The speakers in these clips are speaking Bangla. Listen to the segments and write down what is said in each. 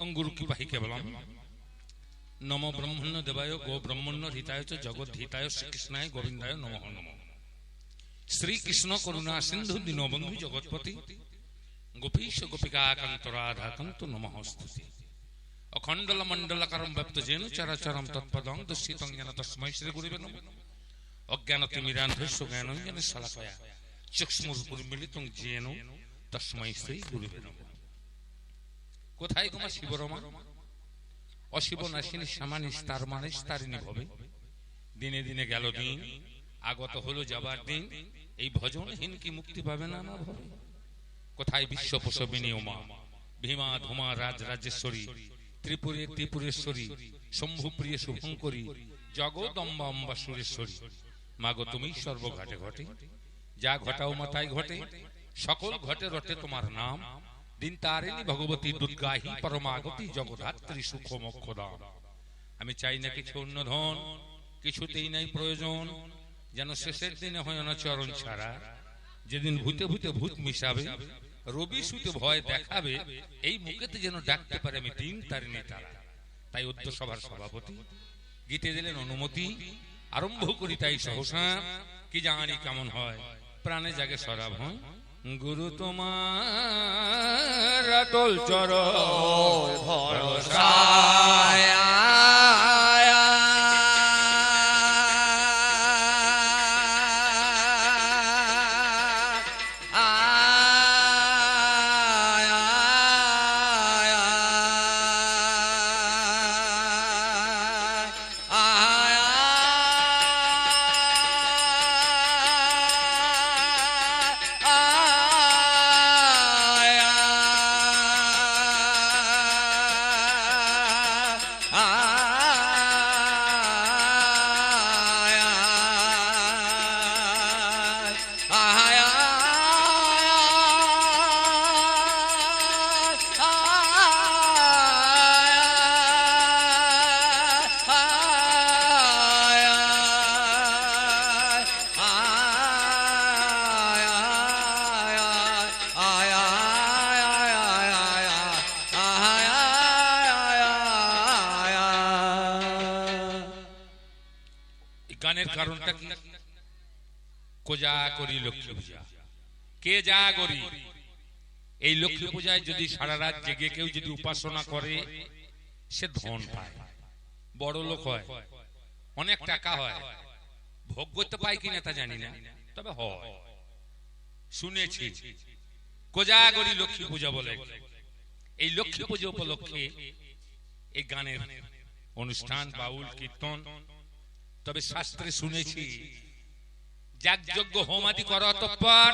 অঙ্গুরু কি পাহি কেবলম নম ব্রহ্মণ্য দেবায় গো ব্রহ্মণ্য হিতায় চ জগৎ হিতায় শ্রীকৃষ্ণায় গোবিন্দায় নম নম শ্রীকৃষ্ণ করুণা সিন্ধু দীনবন্ধু জগৎপতি গোপীশ গোপিকাকান্ত রাধাকান্ত নমস্তুতি অখণ্ডল মণ্ডলকারম ব্যপ্ত জেন চরাচরম তৎপদং দুঃস্থিতং জ্ঞান তস্মৈ শ্রী গুরুবে নম অজ্ঞানতিমিরান্ধস্য জ্ঞানঞ্জন শলাকয়া চক্ষুমুর্মিলিতং জেন তস্মৈ শ্রী গুরুবে নম কোথায় তোমা শিবরমা? অশিব নাসিনী সামানিস তার মানিস তারিণী ভবে। দিনে দিনে গেল দিন, আগত হলো যাবার দিন, এই ভজনহীন কি মুক্তি পাবে না না ভবে? কোথায় বিশ্ব প্রসবিনী উমা? ভীমা ধুমা রাজ রাজেশ্বরী ত্রিপুরে ত্রিপুরেশ্বরী শম্ভুপ্রিয় শুভঙ্করী, জগদম্বা অম্বা সুরেশ্বরী মাগো তুমি সর্বঘাটে ঘটে, যা ঘটাও মাতাই ঘটে, সকল ঘটে রটে তোমার নাম। দিন তারিণী ভগবতী দুর্গাহী পরমাগতী জগধাত্রী সুখ মোক্ষ দান আমি চাই না কিছু অন্য ধন কিছুতেই নাই প্রয়োজন, যেন শেষের দিনে হয় না চরণ ছাড়া। যেদিন ভূতে ভূতে ভূত মিশাবে, রবি সুতে ভয় দেখাবে, এই মুখেতে যেন ডাকতে পারে আমি দিন তারিণী তারা। তাই উদ্য সভার সভাপতি, গীতে দিলেন অনুমতি, আরম্ভ করি তাই সহসা, কি জানি কেমন হয়, প্রাণে জাগে সরাব হয়। গুরু তোমার অটল চর ভরসায় গানের কারণটা কি? কোজা করি লক্ষ্মী পূজা। কে যা করি? এই লক্ষ্মী পূজায় যদি সারা রাত জেগে কেউ যদি উপাসনা করে, সে ধন পায়। বড় লোক হয়, অনেক টাকা হয়। ভোগ করতে পায় কিনা তা জানি না, তবে হয়। শুনেছি। কোজাগরি লক্ষ্মী পূজা বলে। এই লক্ষ্মী পূজা উপলক্ষে এই গানের অনুষ্ঠান, বাউল, কীর্তন তবে শাস্ত্রে শুনেছি, যাগযজ্ঞ হোমাদি করা অতঃপর,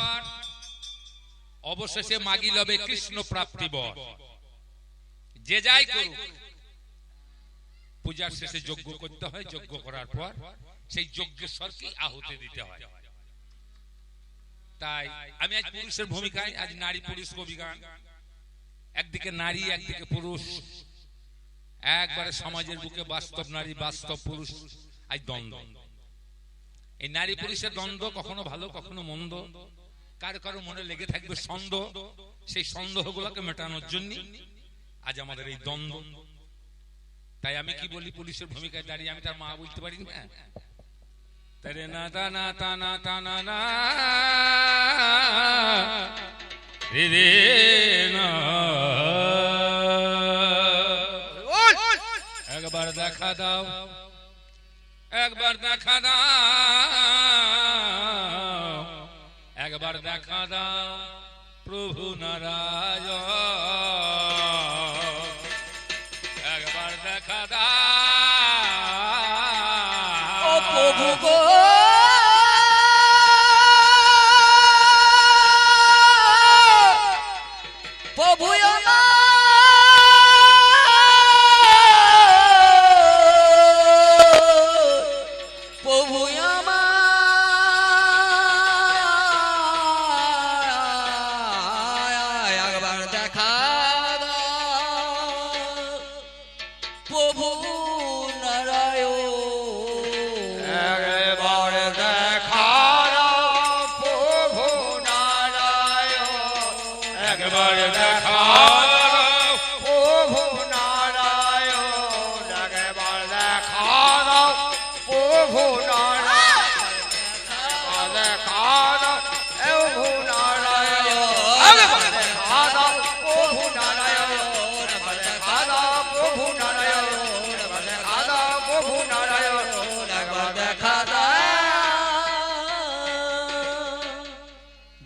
অবশেষে মাগি লবে কৃষ্ণ প্রাপ্তি বর। যে যাই করুক, পূজার শেষে যজ্ঞ করতে হয়, যজ্ঞ করার পর সেই যজ্ঞেশ্বরকে আহুতি দিতে হয়। তাই আমি আজ পুরুষের ভূমিকায় আজ নারী পুরুষ কবি গান একদিকে নারী, একদিকে পুরুষ। একবারে সমাজের বুকে বাস্তব নারী, বাস্তব পুরুষ। আজ দ্বন্দ্ব। এই নারী পুরুষের দ্বন্দ্ব কখনো ভালো কখনো মন্দ। কারও কারও মনে লেগে থাকবে সন্দেহ সেই সন্দেহ গুলোকে মেটানোর জন্য আজ আমাদের এই দ্বন্দ্ব। তাই আমি কি বলি পুলিশের ভূমিকায় দাঁড়িয়ে আমি তার মা বুঝতে পারি না তারে না তা না তা না তা না না। রে রে না। একবার দেখা দাও। একবার দেখা দাও। একবার দেখা দাও প্রভু নারায়ণ। একবার দেখা দাও। প্রভু গো।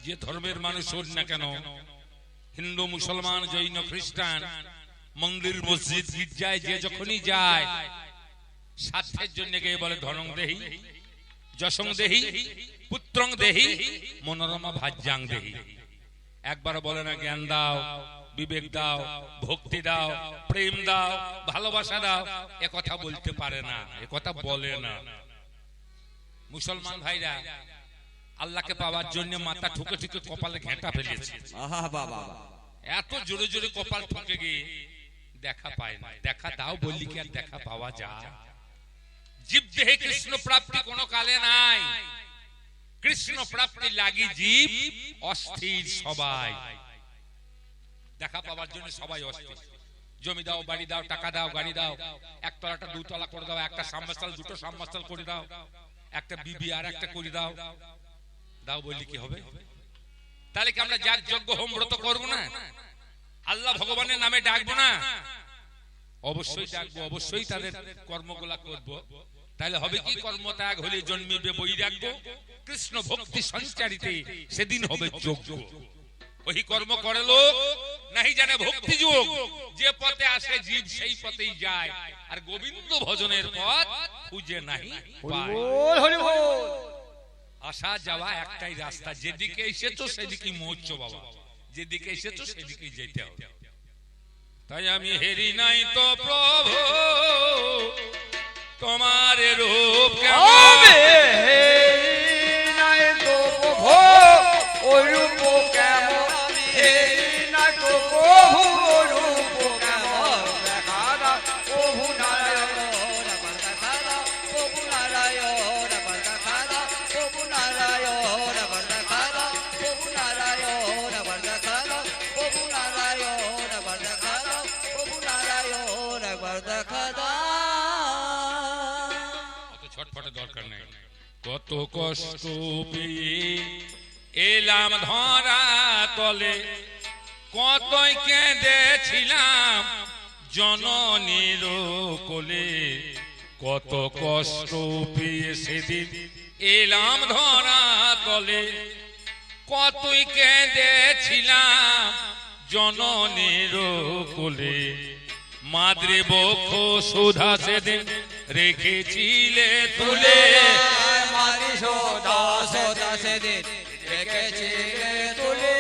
যে ধর্মের মানুষ হোক না কেন, হিন্দু, মুসলমান, জৈন, খ্রিস্টান, মন্দির, মসজিদ, গির্জায়, যে যখনই যায়, স্বার্থের জন্য কে বলে ধর্ম দেহি যশং দেহি পুত্রং দেহি মনোরমা ভাজ্যাং দেহি একবার বলে না জ্ঞান দাও বিবেক দাও ভক্তি দাও প্রেম দাও ভালোবাসা দাও এ কথা বলতে পারে না এ কথা বলে না মুসলমান ভাইরা আল্লাহকে পাওয়ার জন্য মাথা ঠুকে ঠুকে কপালে ঘেঁটা ফেলেছে আহা বাবা এত জোরে জোরে কপাল ঠুকে গিয়ে দেখা পায় না দেখা দাও বললি কি আর দেখা পাওয়া যায় জীব দেহে কৃষ্ণ প্রাপ্তি কোনো কালে নাই কৃষ্ণ প্রাপ্তি লাগি জীব অস্থির সবাই দেখা পাওয়ার জন্য সবাই অস্থির জমি দাও বাড়ি দাও টাকা দাও গাড়ি দাও একতলাটা দুতলা করে দাও একটা সাম্বাসাল দুটো সাম্বাসাল করে দাও একটা বিবি আর একটা করে দাও দাও বললি কি হবে তাহলে কি আমরা যার যজ্ঞ হোম ব্রত করব না আল্লাহ ভগবানের নামে ডাকবো না অবশ্যই ডাকবো অবশ্যই তাদের কর্মগুলা করব তাহলে হবে কি কর্মত্যাগ হলে জন্মিবে বৈরাগ্য? কৃষ্ণ ভক্তি সঞ্চারিতে সেদিন হবে যোগ্য ওই কর্ম করে লোক নাহি জানে ভক্তি যোগ। যে পথে আসে জীব সেই পথেই যায়। আর গোবিন্দ ভজনের পথ খুঁজে নাহি পায়। বল হরি বল। আসা যাওয়া একটাই রাস্তা। যেদিকে এসেছ সেদিকে মোচ্ছ বাবা। যেদিকে এসেছ সেদিকে যেতে হবে। তাই আমি হেরি নাই তো প্রভু। তোমার রূপ কেমন? ওই রূপ কত কষ্ট পেয়ে এলাম ধরা তলে। কতই কেঁদেছিলাম জননীর কোলে। কত কষ্ট পেয়ে সেদিন এলাম ধরা তলে। কতই কেঁদেছিলাম জননীর কোলে। মাদ্রে বক্ষ সুধা সেদিন রেখেছিলে তুলে। মারি সোদা সোদা সেদিন রেখেছিলে তুলে।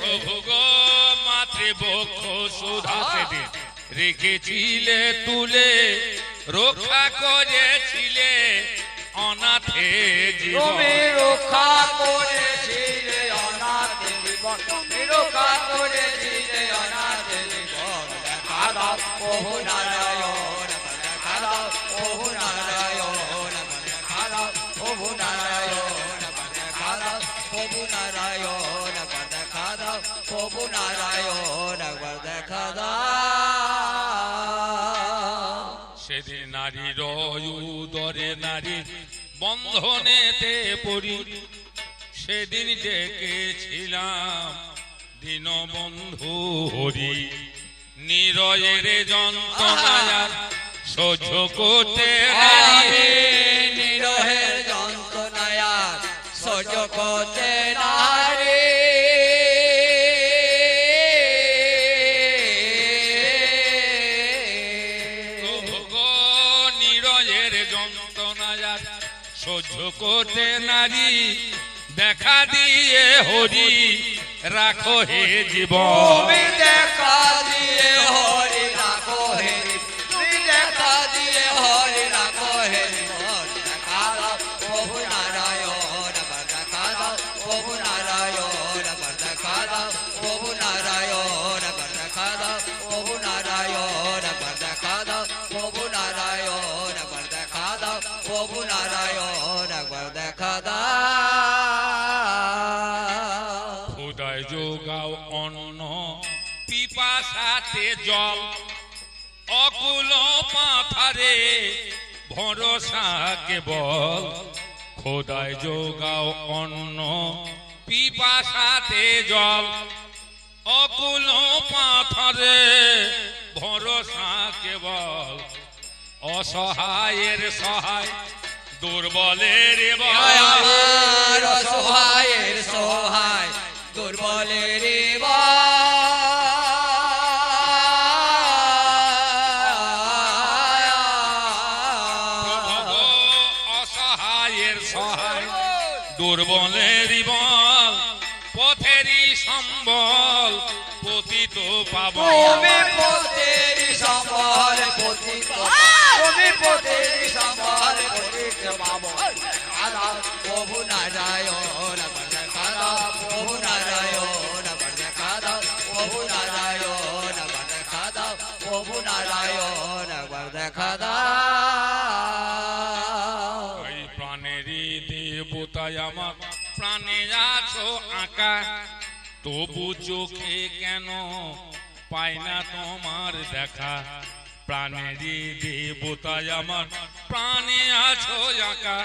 প্রভু গো মাতৃ বক্ষ সুধা সেদিন রেখেছিলে তুলে রক্ষা করেছিলে অনাথে জীবন। রক্ষা করেছিলে অনাথ জীবন রক্ষা সেদিন নারীর উদরে নারী বন্ধনেতে পড়ি। সেদিন ডেকেছিলাম দীনবন্ধু হরি। নিরয়ের যন্ত্রণায় সহ্য করতে নারী নিরহের যন্ত্রণায় সহ্য করতে নারী নিরয়ের যন্ত্রণায় সহ্য করতে নারী দেখা দিয়ে হরি রাখো হে জীবন। দেখা পাথারে ভরসা কেবল খোদায় যোগাও অন্ন, পিপাসাতে জল। অকুল পাথরে ভরসা কেবল অসহায়ের সহায়, দুর্বলের অসহায়ের সহায়, দুর্বলের প্রভু প্রভু বন্দে খাদা এই প্রাণেরই দেবতায় আমার প্রাণে আছো আঁকা। তবু চোখে কেন পায় না তোমার দেখা? প্রাণেরই দেবতায় আমার প্রাণে আছো আঁকা।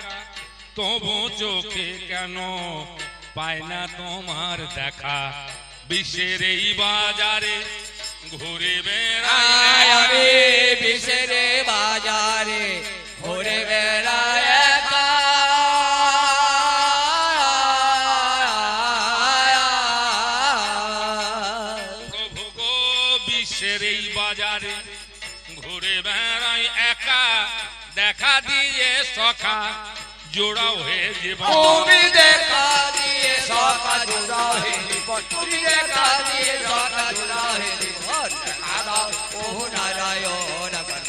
তবু চোখে কেন পায় না তোমার দেখা? বিশ্বের এই বাজারে ঘুরে বেড়ায় আমি বিশ্বের বাজারে ঘুরে বেড়ায় একা। প্রভু গো বিশ্বের এই বাজারে ঘুরে বেড়াই একা। দেখা দিয়ে সখা জোড়াও হয়ে জীবন তুমি দেখা দিয়ে সকা জুড়া হে জীবন তুমি দেখা দিয়ে সকা জুড়া হে জীবন দেখা দাও প্রভু নারায়ণ বর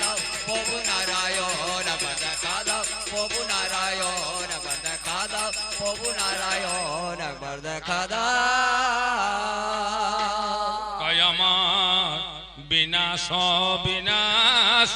দাও প্রভু নারায়ণ বর দাও প্রভু নারায়ণ বর দাও প্রভু নারায়ণ বর তাই আমার বিনাশ বিনাশ।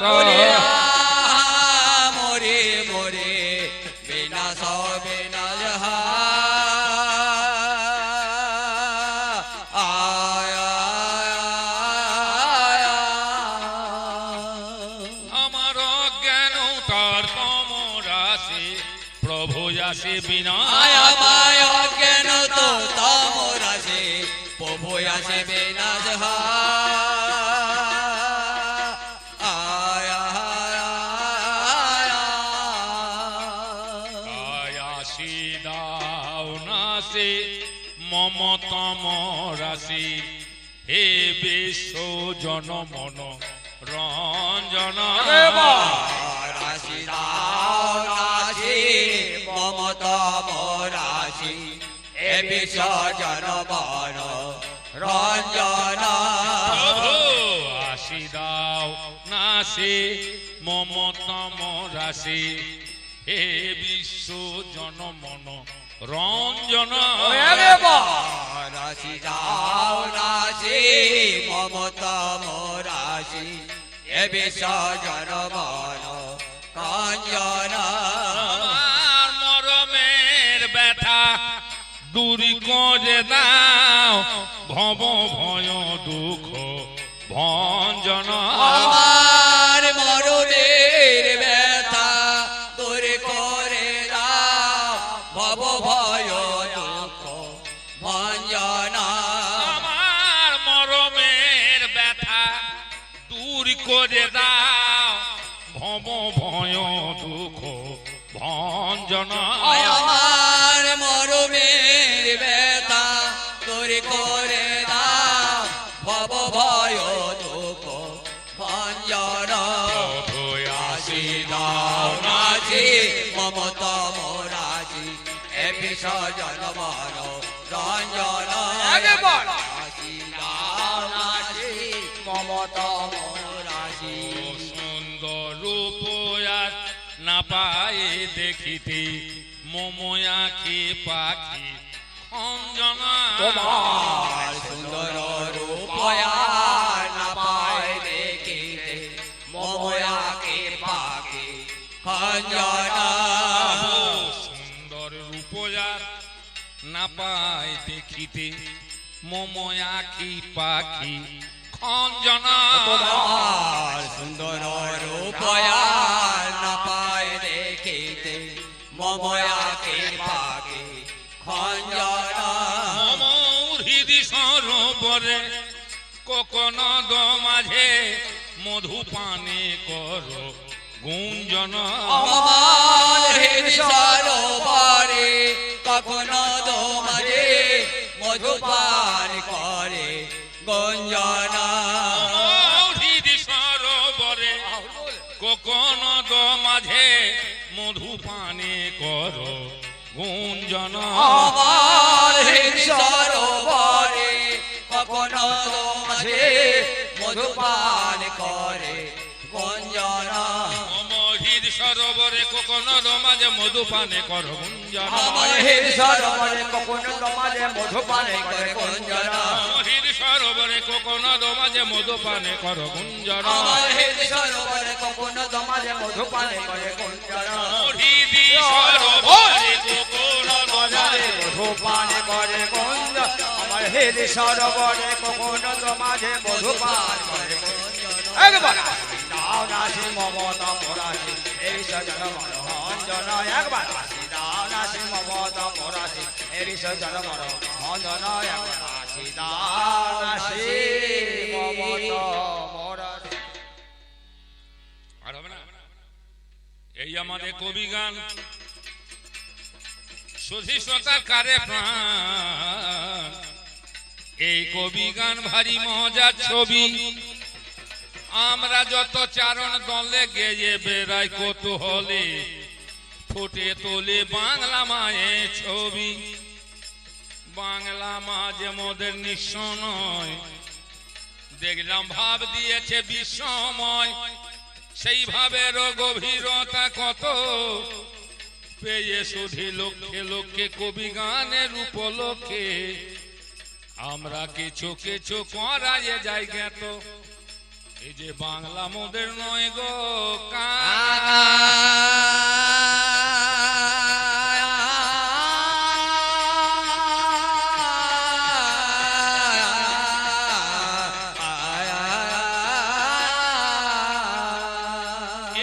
মমতম রাশি হে বিশ্ব জনমন রঞ্জন। রাশি দাও রাশি মমতম রাশি এ বিসর্জন বন রঞ্জন। আসি দাও নাসে মমতম রাশি হে বিশ্ব জনমন রঞ্জন। রাশি দাও রাশি মমতম রাশি এ বিসর্জন বন রঞ্জন আমার মরমের ব্যথা দূরি করে দাও ভব ভয় দুঃখ ভঞ্জন। এ বিসর্জন বন রঞ্জন রাজি দাও রাজি মমতম সুন্দর রূপয়ার না পায়ে দেখিতে মোময়াখি পাখি অঞ্জনা তোমার সুন্দর রূপয়া না পায় দেখিতে মময়াকে পাকে খঞ্জনা না পায় দেখিতে মোময়াখি পাখি খঞ্জনা সুন্দর রূপয়া না পায় দেখিতে মময়াকে পাকে খঞ্জনা মম হৃদি সরব কোকনদ মাঝে মধু পানে কর গুঞ্জন। গঞ্জনা। সরোবরে কোকনদ মাঝে মধু পানে কর গুঞ্জন। সরোবরে কখনো দো মাঝে মধুপান করে গঞ্জনা। সরোবরে কোকনদ মাঝে মধু পানে কর গুঞ্জন। হৃদ সরোবরে কখনো দো মাঝে মধুপান করে গঞ্জনা। হৃদ সরোবরে কোকনদ মাঝে মধু পানে কর গুঞ্জন। হৃদ সরোবরে কখনো দো মাঝে মধুপান করে গঞ্জনা। সরোবরে কোকনদ বাজারে মধুপান করে গঞ্জ আমার হেদ সরোবরে কখনো তো মাঝে মধুপান করে একবার। দাও নাসি মমতা মোরাসি এই সজন মনোহঞ্জন একবার আসি দাও নাসি মমতা এই সজন মনোহঞ্জন একবার আসি দাও না? এই আমাদের কবি গান। সধিষ্ণতা কারে প্রাণ। এই কবি গান ভারী মজার ছবি। আমরা যত চারণ দলে গেয়ে বেড়াই কৌতূহলে, ফুটে তোলে বাংলা মায়ের ছবি। বাংলা মা যে মোদের নিঃস্ব নয় দেখলাম ভাব দিয়েছে বিশ্বময় সেইভাবে গভীরতা কত, পেয়ে শুধু লক্ষ্যে লক্ষ্যে কবি গানের উপলক্ষে আমরা কিছু কিছু করাইয়ে যাই জ্ঞাত এই যে বাংলা মোদের নয় গো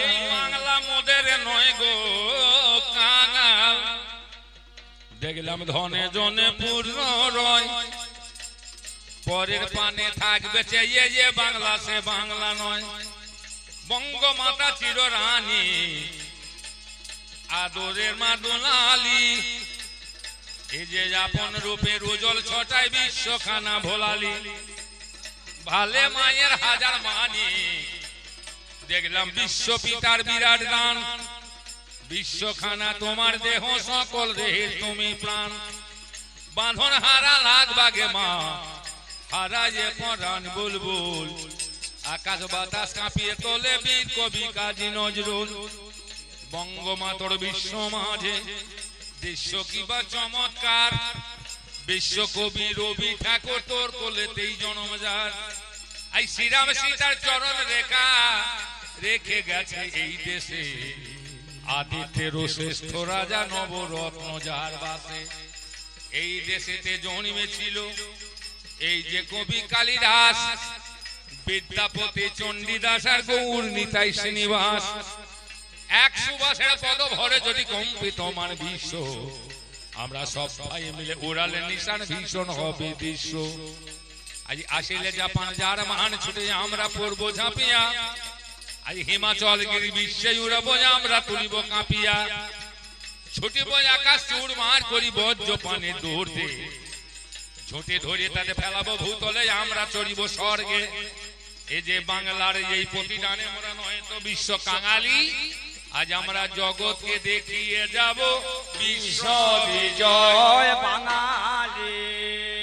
এই বাংলা মোদের নয় গো দেখলাম ধনে জনে পূর্ণ রয়। পরের পানে থাকবে চেয়ে যে বাংলা, সে বাংলা নয়। বঙ্গমাতা চির রানী আদরের মা দোলালি। এই যে আপন রূপে উজ্জ্বল ছটায় বিশ্বখানা ভোলালি। ভালে মায়ের হাজার মানি। দেখলাম বিশ্ব পিতার বিরাট গান। বিশ্বখানা তোমার দেহ, সকল দেহের তুমি প্রাণ। বাঁধন হারা লাগ বাগে মা। হারা যে পরাণ বুলবুল। আকাশ বাতাস কাঁপিয়ে তোলে বীর কবি কাজী নজরুল। বঙ্গমাতর বিশ্ব মাঝে দৃশ্য কিবা চমৎকার? বিশ্বকবি রবি ঠাকুর তোর কোলেতেই জন্ম যার। আই শ্রীরাম সীতার চরণ রেখা রেখে গেছে এই দেশে। আদিত্যের শ্রেষ্ঠ রাজা নবরত্ন যার বাসে। এই দেশেতে জন্মেছিল এই যে কবি কালিদাস, বিদ্যাপতি চণ্ডীদাস আর গৌর নিতাই শ্রীনিবাস, এক সুবাসের পদ ভরে যদি কম্পিত মান বিশ্ব আমরা সব ভাই মিলে উড়ালে নিশান ভীষণ হবে দৃশ্য। আজ আসিলে জাপান যার মান ছুটে, আমরা পড়ব ঝাঁপিয়া। আজ হিমাচল গিরি বিশ্বে উড়াবো, আমরা তুলিব কাঁপিয়া। ছুটিব আকাশ চুর মার করি বজ্র পানে দৌড়তে ঝুঁটে ধরে তাদের ফেলাবো, ভূতলে আমরা চড়িব স্বর্গে। এই যে বাংলার এই প্রতিদানে আমরা নয় তো বিশ্ব কাঙালি, আজ আমরা জগৎকে দেখিয়ে যাব বিশ্ব বিজয় জয় বাঙালি।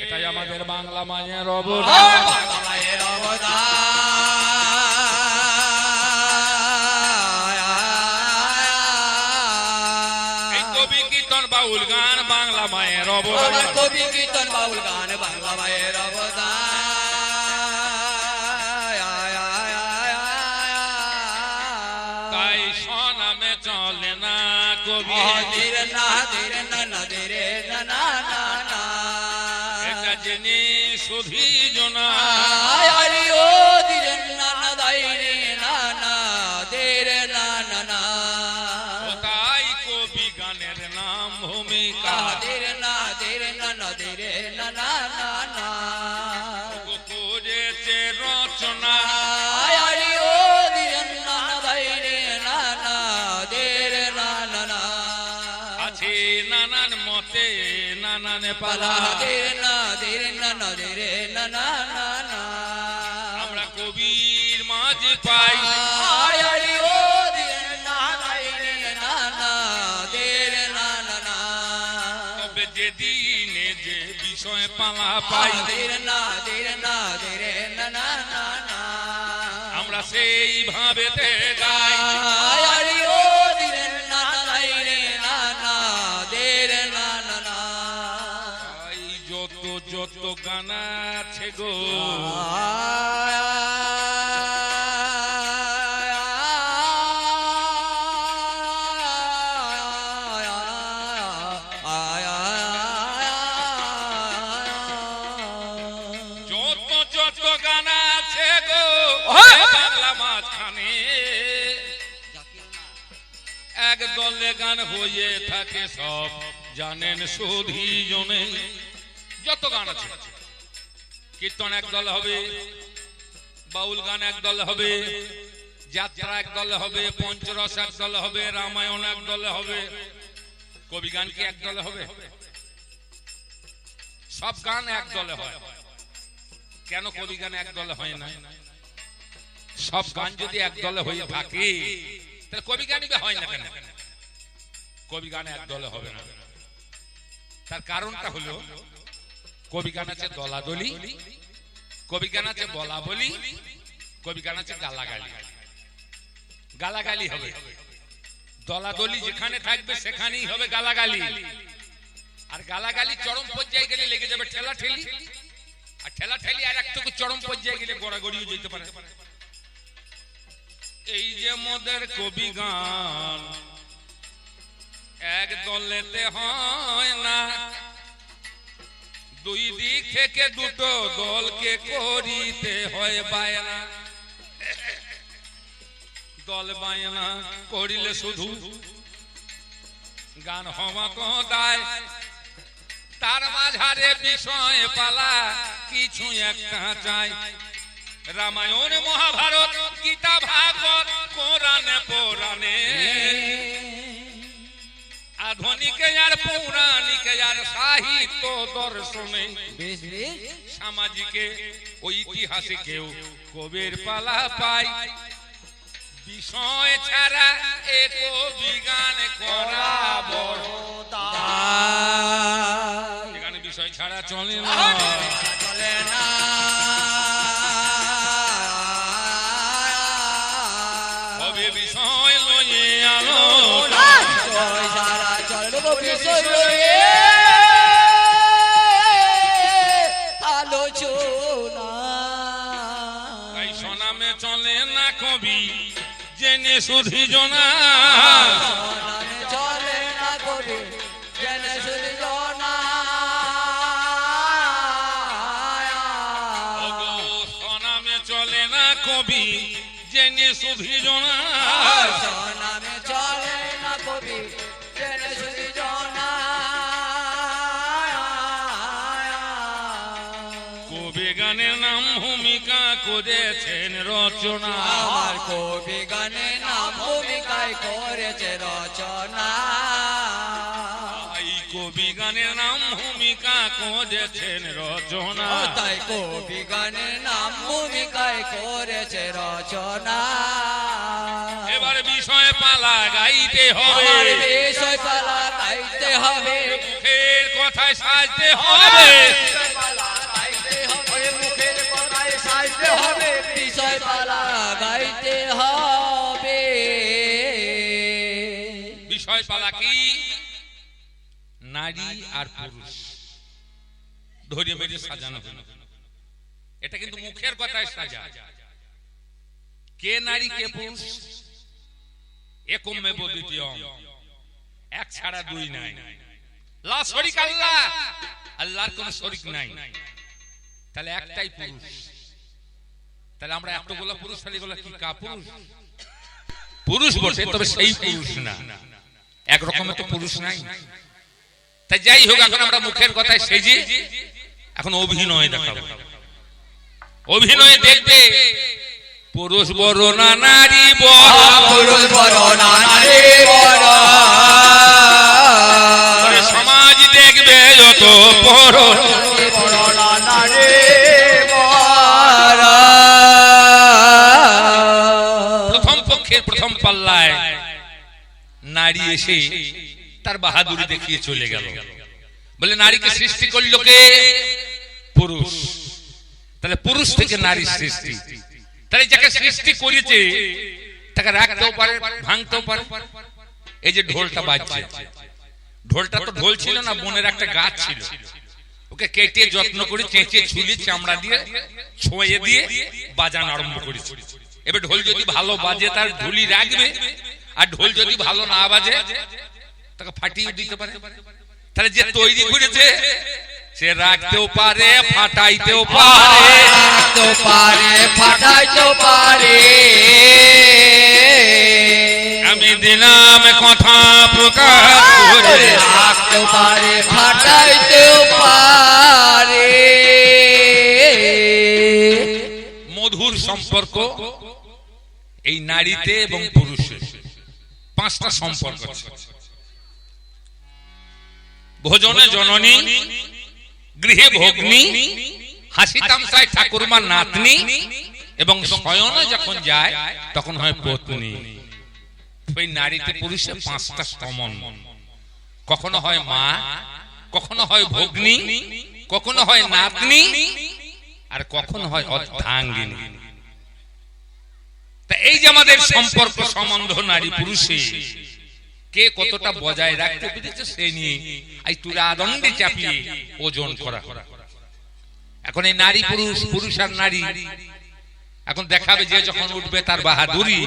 এটাই আমাদের বাংলা মায়ের অবদান। বাংলা মায়ের অবদান। কবি কীর্তন বাউল গান বাংলা মায়ের অবদান। কবি কীর্তন বাউল গান বাংলা মায়ের অবদান। পালা দের না দের না না দের না না না না। আমরা কবির মাঝে পাই। আয় আরে ও দের না না না না দের না না না। তবে যেদিনে যে বিষয় পালা পাই দের না দের না দের না না না না। আমরা সেইভাবে গাই আয় আরে গো। যত যত গান আছে গো। বাংলা মাঝখানে। এক দলে গান হয়ে থাকে সব জানেন সুধি জনে যত গান আছে। কীর্তন এক দল হবে, বাউল গান এক দল হবে, যাত্রা এক দলে হবে, পঞ্চরস এক দলে হবে, রামায়ণ এক দলে হবে। কবি গান কি এক দলে হবে? সব গান এক দলে হয়। কেন কবি গান এক দলে হয় না? সব গান যদি এক দলে হয়ে থাকে, তাহলে কবি গানই হয় না কেন? কবি গান এক দলে হবে না। তার কারণটা হলো কবি গান আছে দলাদলি, কবি গান আছে বলা বলি কবি গান আছে গালাগালি। গালাগালি হবে। দলাদলি যেখানে থাকবে সেখানেই হবে গালাগালি। আর গালাগালি চরম পর্যায়ে গেলে লেগে যাবে ঠেলা ঠেলি আর ঠেলা ঠেলি আর একটুকু চরম পর্যায়ে গেলে গড়াগড়িও যেতে পারে। এই যে মোদের কবি গান, এক দলেতে হয় না। দুই দিক থেকে দুটো দলকে করিতে হয় বায়না। দল বায়না করিলে শুধু গান হওয়া তো দায় তার মাঝারে বিষয় পালা, কিছু একটা চাই। রামায়ণ, মহাভারত, গীতা, ভাগবত, কোরআনে, পুরাণে। আধুনিক আর পৌরাণিক আর সাহিত্য দর্শনে। বেশ বেশ। সামাজিকে ও ইতিহাসে কেউ কবির পালা পাই। বিষয় ছাড়া এ বিজ্ঞান করা বড় বিষয় ছাড়া চলে না। সুধি জনা। চলে চলে না কবি জেনে জনা চলে না কবি জেনে। কবি ভূমিকা করেছেন রচনা। আমার কবি গানে নাম ভূমিকায় করেছে রচনা। কবি গানের নাম ভূমিকা করেছেন রচনা। তাই কবি গানের নাম ভূমিকায় করেছে রচনা। এবার বিষয় পালা গাইতে হবে। বিষয় পালা গাইতে হবে। মুখের কথায় সাজতে হবে। পালা কি? নারী আর পুরুষ। ধরে মেরে সাজানো এটা কিন্তু মুখের কথায় সাজা। কে নারী, কে পুরুষ? একমে এক ছাড়া দুই নাই। লা আল্লাহ। আল্লাহর কোন নাই। তাহলে একটাই পুরুষ। তাহলে আমরা এতগুলো পুরুষ, তাহলে এগুলো কি? কা পুরুষ পুরুষ বটে, তবে সেই পুরুষ না। এক রকমের তো পুরুষ নাই। তাই যাই হোক এখন আমরা মুখের কথায় সেজে। এখন অভিনয় দেখাবো। অভিনয় দেখবে পুরুষ বড় না নারী বড়? পুরুষ বড় না নারী বড়। সমাজ দেখবে যত মারা প্রথম পক্ষের প্রথম পাল্লায় নারী এসে তার বাহাদুরি দেখিয়ে চলে গেল। বলে নারীকে সৃষ্টি করল কে? পুরুষ। তাহলে পুরুষ থেকে নারী সৃষ্টি। তাহলে যাকে সৃষ্টি করেছে তাকে রাখতেও পারে ভাঙতেও পারে। এই যে ঢোলটা বাজছে। ঢোলটা তো ঢোল ছিল না বনের একটা গাছ ছিল। ওকে কেটে যত্ন করে চেঁচে ছুলি চামড়া দিয়ে ছোঁয়ে দিয়ে বাজানো আরম্ভ করেছে। এবার ঢোল যদি ভালো বাজে তার ঢুলি রাখবে আর ঢোল যদি ভালো না বাজে তাকে ফাটিয়ে দিতে পারে। তাহলে যে তৈরি করেছে সে রাখতেও পারে ফাটাইতেও পারে। তো পারে ফাটাইতেও পারে। আমি দিলাম কথা প্রকাশ করে। রাখতে পারে ফাটাইতেও পারে। মধুর সম্পর্ক এই নারীতে এবং পুরুষে। পাঁচটা সম্পর্ক। ভোজনে জননী গৃহে ভগ্নী হাসি তামসায় ঠাকুরমার নাতনি এবং শয়নে যখন যায় তখন হয় পত্নী। ওই নারীতে পুরুষে পাঁচটা সমন কখনো হয় মা কখনো হয় ভগ্নী কখনো হয় নাতনি আর কখনো হয় অর্ধাঙ্গিনী। তা এই যে আমাদের সম্পর্ক সম্বন্ধ নারী পুরুষে কে কতটা বজায় রাখতে পেরেছে সে নিয়ে এই তুলা দণ্ডে চাপিয়ে ওজন করা। এখন এই নারী পুরুষ পুরুষ আর নারী। এখন দেখাবে যে যখন উঠবে তার বাহাদুরি।